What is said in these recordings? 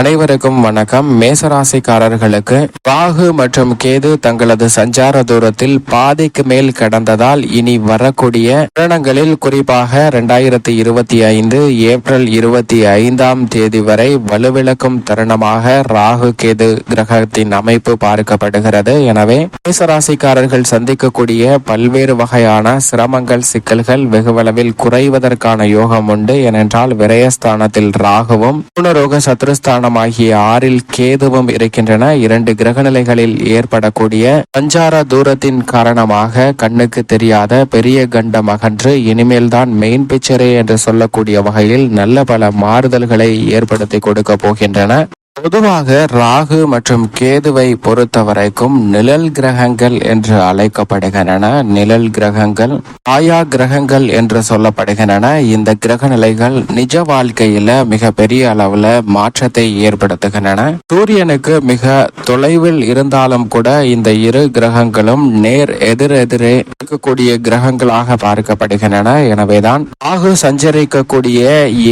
அனைவருக்கும் வணக்கம். மேசராசிக்காரர்களுக்கு ராகு மற்றும் கேது தங்களது சஞ்சார தூரத்தில் பாதைக்கு மேல் கடந்ததால் இனி வரக்கூடிய தருணங்களில் குறிப்பாக இரண்டாயிரத்தி இருபத்தி ஐந்து ஏப்ரல் இருபத்தி ஐந்தாம் தேதி வரை வலுவிழக்கும் தருணமாக ராகு கேது கிரகத்தின் அமைப்பு பார்க்கப்படுகிறது. எனவே மேசராசிக்காரர்கள் சந்திக்கக்கூடிய பல்வேறு வகையான சிரமங்கள் சிக்கல்கள் வெகுவளவில் குறைவதற்கான யோகம் உண்டு. ஏனென்றால் விரயஸ்தானத்தில் ராகுவும் குணரோக சத்ருஸ்தானம் ஆகிய ஆறில் கேதுவும் இருக்கின்றன. இரண்டு கிரகநிலைகளில் ஏற்படக்கூடிய சஞ்சார தூரத்தின் காரணமாக கண்ணுக்கு தெரியாத பெரிய கண்டம் அகன்று இனிமேல்தான் மெயின் பிக்சரே என்று சொல்லக்கூடிய வகையில் நல்ல பல மாறுதல்களை ஏற்படுத்தி கொடுக்க போகின்றன. பொதுவாக ராகு மற்றும் கேதுவை பொறுத்த வரைக்கும் நிழல் கிரகங்கள் என்று அழைக்கப்படுகின்றன. நிழல் கிரகங்கள் ஆயா கிரகங்கள் என்று சொல்லப்படுகின்றன. இந்த கிரக நிலைகள் நிஜ வாழ்க்கையில மிக பெரிய அளவுல மாற்றத்தை ஏற்படுத்துகின்றன. சூரியனுக்கு மிக தொலைவில் இருந்தாலும் கூட இந்த இரு கிரகங்களும் நேர் எதிரெதிரே இருக்கக்கூடிய கிரகங்களாக பார்க்கப்படுகின்றன. எனவேதான் ராகு சஞ்சரிக்கக்கூடிய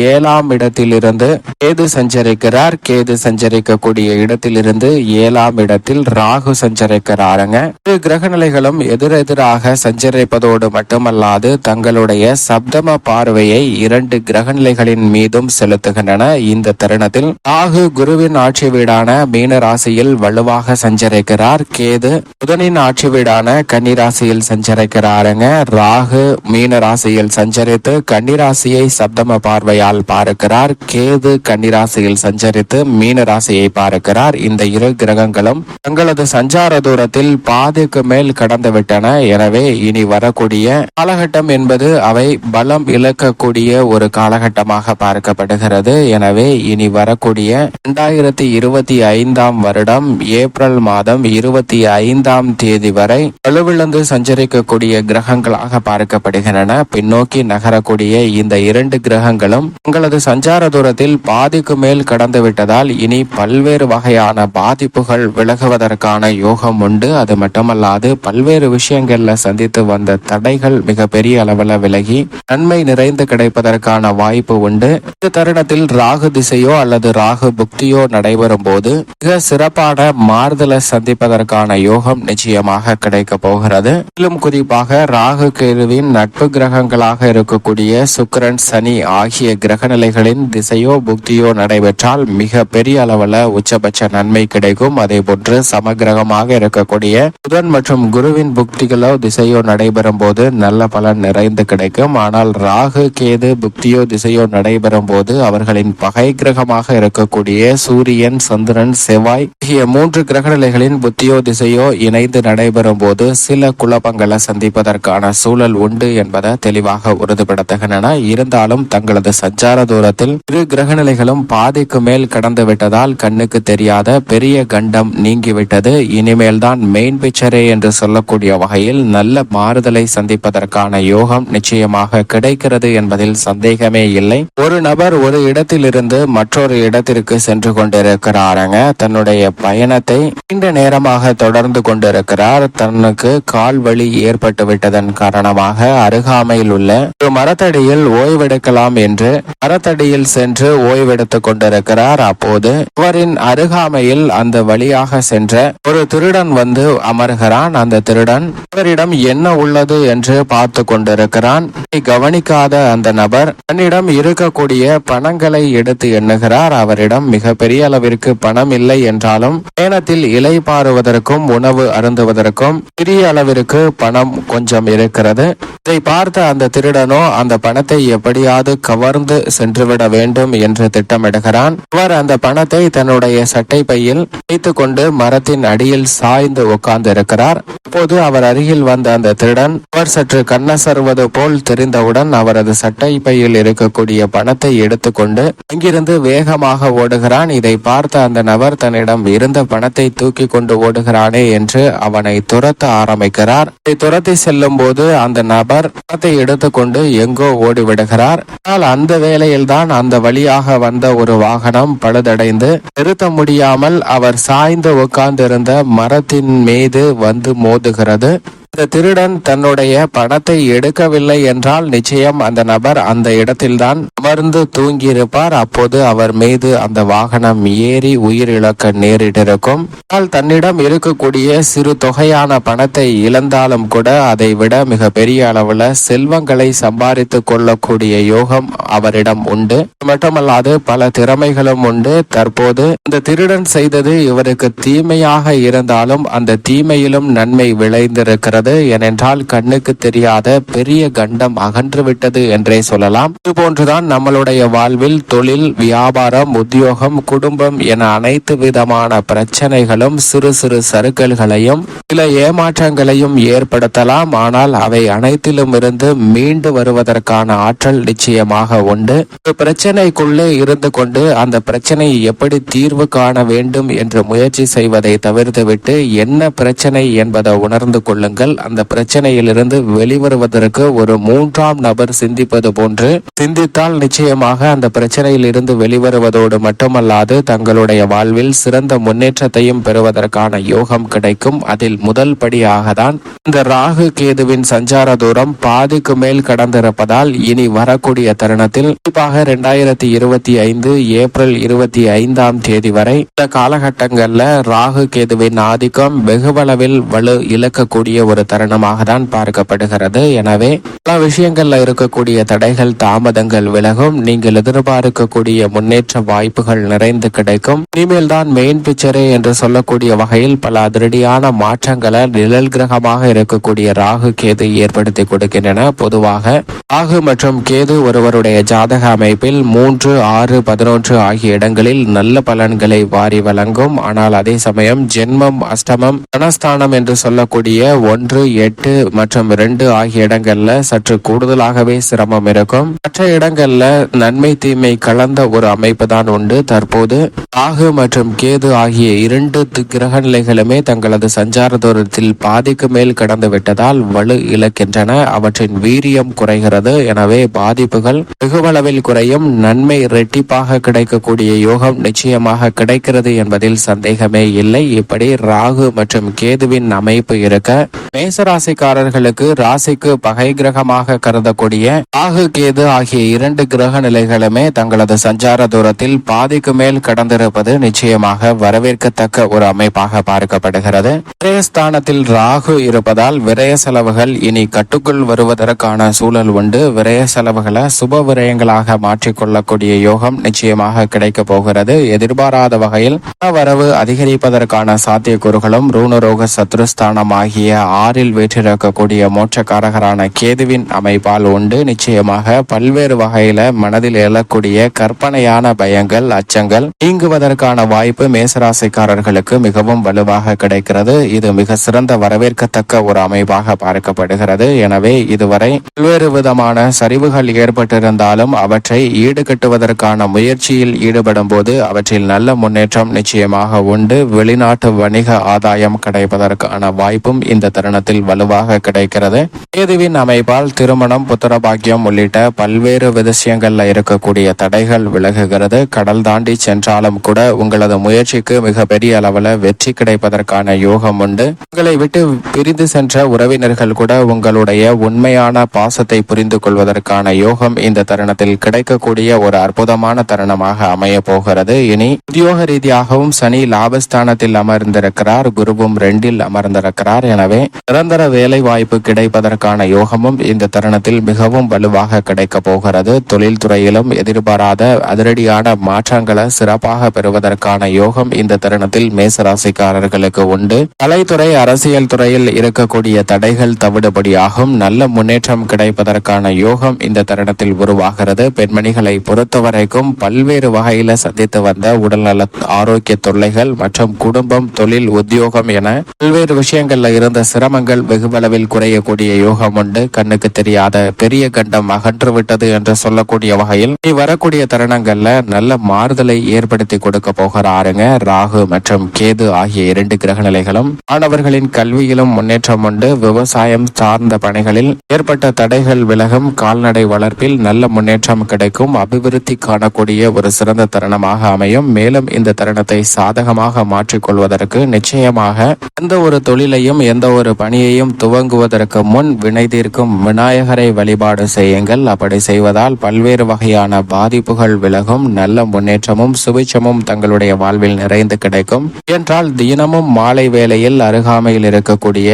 ஏழாம் இடத்திலிருந்து கேது சஞ்சரிக்கிறார். கேது சஞ்சரிக்கக்கூடிய இடத்திலிருந்து ஏழாம் இடத்தில் ராகு சஞ்சரிக்கிறாருங்க. இரு கிரக நிலைகளும் எதிரெதிராக சஞ்சரிப்பதோடு மட்டுமல்லாது தங்களுடைய சப்தம பார்வையை இரண்டு கிரக நிலைகளின் மீதும் செலுத்துகின்றன. இந்த தருணத்தில் ராகு குருவின் ஆட்சி வீடான மீன ராசியில் வலுவாக சஞ்சரிக்கிறார். கேது புதனின் ஆட்சி வீடான கன்னிராசியில் சஞ்சரிக்கிறாருங்க. ராகு மீன ராசியில் சஞ்சரித்து கன்னிராசியை சப்தம பார்வையால் பார்க்கிறார். கேது கன்னிராசியில் சஞ்சரித்து மீன மீன ராசியை பார்க்கிறார். இந்த இரு கிரகங்களும் தங்களது சஞ்சார தூரத்தில் பாதிக்கு மேல் கடந்து விட்டன. எனவே இனி வரக்கூடிய காலகட்டம் என்பது அவை பலம் இழக்கக்கூடிய ஒரு காலகட்டமாக பார்க்கப்படுகிறது. எனவே இனி வரக்கூடிய இரண்டாயிரத்தி இருபத்தி ஐந்தாம் வருடம் ஏப்ரல் மாதம் இருபத்தி ஐந்தாம் தேதி வரை வலுவிழந்து சஞ்சரிக்கக்கூடிய கிரகங்களாக பார்க்கப்படுகின்றன. பின்னோக்கி நகரக்கூடிய இந்த இரண்டு கிரகங்களும் தங்களது சஞ்சார தூரத்தில் பாதிக்கு மேல் கடந்து விட்டதால் இனி பல்வேறு வகையான பாதிப்புகள் விலகுவதற்கான யோகம் உண்டு. அது மட்டுமல்லாது பல்வேறு விஷயங்கள்ல சந்தித்து வந்த தடைகள் மிக பெரிய அளவில் விலகி நன்மை நிறைந்து கிடைப்பதற்கான வாய்ப்பு உண்டு. இந்த தருணத்தில் ராகு திசையோ அல்லது ராகு புக்தியோ நடைபெறும் போது மிக சிறப்பான மாறுதலை சந்திப்பதற்கான யோகம் நிச்சயமாக கிடைக்க போகிறது. மேலும் குறிப்பாக ராகு கேதுவின் நட்பு கிரகங்களாக இருக்கக்கூடிய சுக்கிரன் சனி ஆகிய கிரக நிலைகளின் திசையோ புக்தியோ நடைபெற்றால் மிக பெரிய அளவுல உச்சபட்ச நன்மை கிடைக்கும். அதே போன்று சமகிரகமாக இருக்கக்கூடிய புதன் மற்றும் குருவின் புக்திகளோ திசையோ நடைபெறும் போது நல்ல பலன் நிறைந்து கிடைக்கும். ஆனால் ராகு கேது புக்தியோ திசையோ நடைபெறும் போது அவர்களின் பகை கிரகமாக இருக்கக்கூடிய சூரியன் சந்திரன் செவ்வாய் ஆகிய மூன்று கிரக நிலைகளின் புத்தியோ திசையோ இணைந்து நடைபெறும் போது சில குழப்பங்களை சந்திப்பதற்கான சூழல் உண்டு என்பதை தெளிவாக உறுதிப்படுத்துகின்றன. இருந்தாலும் தங்களது சஞ்சார தூரத்தில் இரு கிரக நிலைகளும் பாதிக்கு மேல் கடந்துவிட்டது விட்டதால் கண்ணுக்கு தெரியாத பெரிய கண்டம் நீங்கிவிட்டது. இனிமேல் தான் மெயின் பிக்சரே என்று சொல்லக்கூடிய வகையில் நல்ல மாறுதலை சந்திப்பதற்கான யோகம் நிச்சயமாக கிடைக்கிறது என்பதில் சந்தேகமே இல்லை. ஒரு நபர் ஒரு இடத்திலிருந்து மற்றொரு இடத்திற்கு சென்று கொண்டிருக்கிறாருங்க. தன்னுடைய பயணத்தை நீண்ட நேரமாக தொடர்ந்து கொண்டிருக்கிறார். தனக்கு கால் வலி ஏற்பட்டு விட்டதன் காரணமாக அருகாமையில் உள்ள ஒரு மரத்தடியில் ஓய்வெடுக்கலாம் என்று மரத்தடியில் சென்று ஓய்வெடுத்துக் கொண்டிருக்கிறார். அப்போது இவரின் அருகாமையில் அந்த வழியாக சென்ற ஒரு திருடன் வந்து அமர்கிறான். அந்த திருடன் அவரிடம் என்ன உள்ளது? என்று பார்த்து கொண்டிருக்கிறான். கவனிக்காத அந்த நபர் தன்னிடம் இருக்கக்கூடிய பணங்களை எடுத்து எண்ணுகிறார். அவரிடம் மிக பெரிய அளவிற்கு பணம் இல்லை என்றாலும் பயணத்தில் இலை பாருவதற்கும் உணவு அருந்துவதற்கும் பெரிய அளவிற்கு பணம் கொஞ்சம் இருக்கிறது. இதை பார்த்த அந்த திருடனோ அந்த பணத்தை எப்படியாவது கவர்ந்து சென்றுவிட வேண்டும் என்று திட்டமிடுகிறான். அவர் அந்த பணத்தை தன்னுடைய சட்டை பையில் வைத்துக் கொண்டு மரத்தின் அடியில் சாய்ந்து உட்கார்ந்து இருக்கிறார் அப்போது அவர் அருகில் வந்த அந்த திருடன் அவர் சற்று கண்ணசருவது போல் தெரிந்தவுடன் அவரது சட்டை பையில் இருக்கக்கூடிய பணத்தை எடுத்துக்கொண்டு அங்கிருந்து வேகமாக ஓடுகிறான். இதை பார்த்த அந்த நபர் தன்னிடம் இருந்த பணத்தை தூக்கி கொண்டு ஓடுகிறானே என்று அவனை துரத்த ஆரம்பிக்கிறார். இதை துரத்தி செல்லும் போது அந்த நபர் பணத்தை எடுத்துக்கொண்டு எங்கோ ஓடிவிடுகிறார். ஆனால் அந்த வேளையில் தான் அந்த வழியாக வந்த ஒரு வாகனம் பழுதடைந்து நிறுத்த முடியாமல் அவர் சாய்ந்து உட்கார்ந்திருந்த மரத்தின் மீது வந்து மோதுகிறது. அந்த திருடன் தன்னுடைய பணத்தை எடுக்கவில்லை என்றால் நிச்சயம் அந்த நபர் அந்த இடத்தில்தான் அமர்ந்து தூங்கியிருப்பார். அப்போது அவர் மீது அந்த வாகனம் ஏறி உயிரிழக்க நேரிட்டிருக்கும். ஆனால் தன்னிடம் இருக்கக்கூடிய சிறு தொகையான பணத்தை இழந்தாலும் கூட அதை விட மிக பெரிய அளவுல செல்வங்களை சம்பாதித்துக் கொள்ளக்கூடிய யோகம் அவரிடம் உண்டு. மட்டுமல்லாது பல திறமைகளும் உண்டு. தற்போது இந்த திருடன் செய்தது இவருக்கு தீமையாக இருந்தாலும் அந்த தீமையிலும் நன்மை விளைந்திருக்கிறது. ஏனென்றால் கண்ணுக்கு தெரியாத பெரிய கண்டம் அகன்று விட்டது என்றே சொல்லலாம். இதுபோன்றுதான் நம்மளுடைய வாழ்வில் தொழில் வியாபாரம் உத்தியோகம் குடும்பம் என அனைத்து விதமான பிரச்சனைகளும் சிறு சிறு சறுக்கல்களையும் சில ஏமாற்றங்களையும் ஏற்படுத்தலாம். ஆனால் அவை அனைத்திலும் இருந்து மீண்டு வருவதற்கான ஆற்றல் நிச்சயமாக உண்டு. ஒரு பிரச்சனைக்குள்ளே இருந்து கொண்டு அந்த பிரச்சனையை எப்படி தீர்வு காண வேண்டும் என்று முயற்சி செய்வதை தவிர்த்துவிட்டு என்ன பிரச்சனை என்பதை உணர்ந்து கொள்ளுங்கள். அந்த பிரச்சனையிலிருந்து வெளிவருவதற்கு ஒரு மூன்றாம் நபர் சிந்திப்பது போன்று சிந்தித்தால் நிச்சயமாக அந்த பிரச்சனையில் இருந்து வெளிவருவதோடு மட்டுமல்லாது தங்களுடைய வாழ்வில் சிறந்த முன்னேற்றத்தையும் பெறுவதற்கான யோகம் கிடைக்கும். அதில் முதல் படியாக தான் இந்த ராகு கேதுவின் சஞ்சார தூரம் பாதிக்கு மேல் கடந்திருப்பதால் இனி வரக்கூடிய தருணத்தில் குறிப்பாக இரண்டாயிரத்தி இருபத்தி ஐந்து ஏப்ரல் இருபத்தி ஐந்தாம் தேதி வரை இந்த காலகட்டங்கள்ல ராகு கேதுவின் ஆதிக்கம் வெகுவளவில் வலு இழக்கக்கூடிய ஒரு ஒரு தருணமாக தான் பார்க்கப்படுகிறது. எனவே பல விஷயங்கள்ல இருக்கக்கூடிய தடைகள் தாமதங்கள் விலகும். நீங்கள் எதிர்பார்க்கக்கூடிய முன்னேற்ற வாய்ப்புகள் நிறைந்து கிடைக்கும். இனிமேல் தான் மெயின் பிக்சரே என்று சொல்லக்கூடிய வகையில் பல அதிரடியான மாற்றங்களை நிழல் கிரகமாக இருக்கக்கூடிய ராகு கேது ஏற்படுத்தி கொடுக்கின்றன. பொதுவாக ராகு மற்றும் கேது ஒருவருடைய ஜாதக அமைப்பில் மூன்று ஆறு பதினொன்று ஆகிய இடங்களில் நல்ல பலன்களை வாரி வழங்கும். ஆனால் அதே சமயம் ஜென்மம் அஷ்டமம் தனஸ்தானம் என்று சொல்லக்கூடிய ஒன்று எட்டு மற்றும் இரண்டு ஆகிய இடங்கள்ல சற்று கூடுதலாகவே சிரமம் இருக்கும். மற்ற இடங்கள்ல நன்மை தீமை கலந்த ஒரு அமைப்பு தான் உண்டு. தற்போது ராகு மற்றும் கேது ஆகிய இரண்டு தி- கிரக நிலைகளுமே தங்களது சஞ்சார தூரத்தில் பாதிக்கு மேல் கடந்து விட்டதால் வலு இழக்கின்றன. அவற்றின் வீரியம் குறைகிறது. எனவே பாதிப்புகள் வெகுவளவில் குறையும். நன்மை இரட்டிப்பாக கிடைக்கக்கூடிய யோகம் நிச்சயமாக கிடைக்கிறது என்பதில் சந்தேகமே இல்லை. இப்படி ராகு மற்றும் கேதுவின் அமைப்பு இருக்க மேசராசிக்காரர்களுக்கு ராசிக்கு பகை கிரகமாக கருதக்கூடிய ராகு கேது ஆகிய இரண்டு கிரக நிலைகளுமே தங்களது சஞ்சார தூரத்தில் பாதிக்கு மேல் கடந்திருப்பது நிச்சயமாக வரவேற்கத்தக்க ஒரு அமைப்பாக பார்க்கப்படுகிறது. விரயஸ்தானத்தில் ராகு இருப்பதால் விரய செலவுகள் இனி கட்டுக்குள் வருவதற்கான சூழல் உண்டு. விரய செலவுகளை சுப விரயங்களாக மாற்றிக்கொள்ளக்கூடிய யோகம் நிச்சயமாக கிடைக்கப் போகிறது. எதிர்பாராத வகையில் வரவு அதிகரிப்பதற்கான சாத்தியக்கூறுகளும் ரூணரோக சத்ருஸ்தானம் ஆகிய ஆறு ஆறில் வீற்றிருக்கக்கூடிய மோட்சக்காரகரான கேதுவின் அமைப்பால் உண்டு. நிச்சயமாக பல்வேறு வகையில மனதில் எழக்கூடிய கற்பனையான பயங்கள் அச்சங்கள் நீங்குவதற்கான வாய்ப்பு மேசராசிக்காரர்களுக்கு மிகவும் வலுவாக கிடைக்கிறது. இது மிக சிறந்த வரவேற்கத்தக்க ஒரு அமைப்பாக பார்க்கப்படுகிறது. எனவே இதுவரை பல்வேறு விதமான சரிவுகள் ஏற்பட்டிருந்தாலும் அவற்றை ஈடுகட்டுவதற்கான முயற்சியில் ஈடுபடும் போது அவற்றில் நல்ல முன்னேற்றம் நிச்சயமாக உண்டு. வெளிநாட்டு வணிக ஆதாயம் கிடைப்பதற்கான வாய்ப்பும் இந்த தருணத்தில் வலுவாக கிடைக்கிறது. கேதுவின் அமைப்பால் திருமணம் புத்திரபாக்கியம் உள்ளிட்ட பல்வேறு விஷயங்கள்ல இருக்கக்கூடிய தடைகள் விலகுகிறது. கடல் தாண்டி சென்றாலும் கூட உங்களது முயற்சிக்கு மிக பெரிய அளவுல வெற்றி கிடைப்பதற்கான யோகம் உண்டு. உங்களை விட்டு பிரிந்து சென்ற உறவினர்கள் கூட உங்களுடைய உண்மையான பாசத்தை புரிந்து கொள்வதற்கான யோகம் இந்த தருணத்தில் கிடைக்கக்கூடிய ஒரு அற்புதமான தருணமாக அமைய போகிறது. இனி உத்தியோக ரீதியாகவும் சனி லாபஸ்தானத்தில் அமர்ந்திருக்கிறார். குருவும் ரெண்டில் அமர்ந்திருக்கிறார். எனவே நிரந்தர வேலை வாய்ப்பு கிடைப்பதற்கான யோகமும் இந்த தருணத்தில் மிகவும் வலுவாக கிடைக்க போகிறது. தொழில்துறையிலும் எதிர்பாராத அதிரடியான மாற்றங்களை சிறப்பாக பெறுவதற்கான யோகம் இந்த தருணத்தில் மேசராசிக்காரர்களுக்கு உண்டு. கலைத்துறை அரசியல் துறையில் இருக்கக்கூடிய தடைகள் தவிடுபடியாகும். நல்ல முன்னேற்றம் கிடைப்பதற்கான யோகம் இந்த தருணத்தில் உருவாகிறது. பெண்மணிகளை பொறுத்தவரைக்கும் பல்வேறு வகையில சந்தித்து வந்த உடல்நல ஆரோக்கிய தொல்லைகள் மற்றும் குடும்பம் தொழில் உத்தியோகம் என பல்வேறு விஷயங்கள்ல இருந்த சிரமங்கள் வெகுவளவில் குறையக்கூடிய யோகம் உண்டு. கண்ணுக்கு தெரியாத பெரிய கண்டம் அகன்று விட்டது என்று சொல்லக்கூடிய வகையில் இனி வரக்கூடிய தருணங்கள்ல நல்ல மாறுதலை ஏற்படுத்தி கொடுக்க போகிறாருங்க. ராகு மற்றும் கேது ஆகிய இரண்டு கிரக நிலைகளும் மாணவர்களின் கல்வியிலும் முன்னேற்றம் உண்டு. விவசாயம் சார்ந்த பணிகளில் ஏற்பட்ட தடைகள் விலகும். கால்நடை வளர்ப்பில் நல்ல முன்னேற்றம் கிடைக்கும். அபிவிருத்தி காணக்கூடிய ஒரு சிறந்த தருணமாக அமையும். மேலும் இந்த தருணத்தை சாதகமாக மாற்றிக்கொள்வதற்கு நிச்சயமாக எந்த ஒரு தொழிலையும் எந்த ஒரு பணியையும் துவங்குவதற்கு முன் வினை தீர்க்கும் விநாயகரை வழிபாடு செய்யுங்கள். அப்படி செய்வதால் பல்வேறு வகையான பாதிப்புகள் விலகும். நல்ல முன்னேற்றமும் சுபிச்சமும் தங்களுடைய வாழ்வில் நிறைந்து கிடைக்கும். என்றால் தினமும் மாலை வேளையில் அருகாமையில் இருக்கக்கூடிய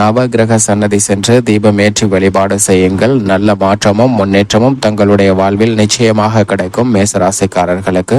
நவகிரக சன்னதி சென்று தீபம் ஏற்றி வழிபாடு செய்யுங்கள். நல்ல மாற்றமும் முன்னேற்றமும் தங்களுடைய வாழ்வில் நிச்சயமாக கிடைக்கும் மேசராசிக்காரர்களுக்கு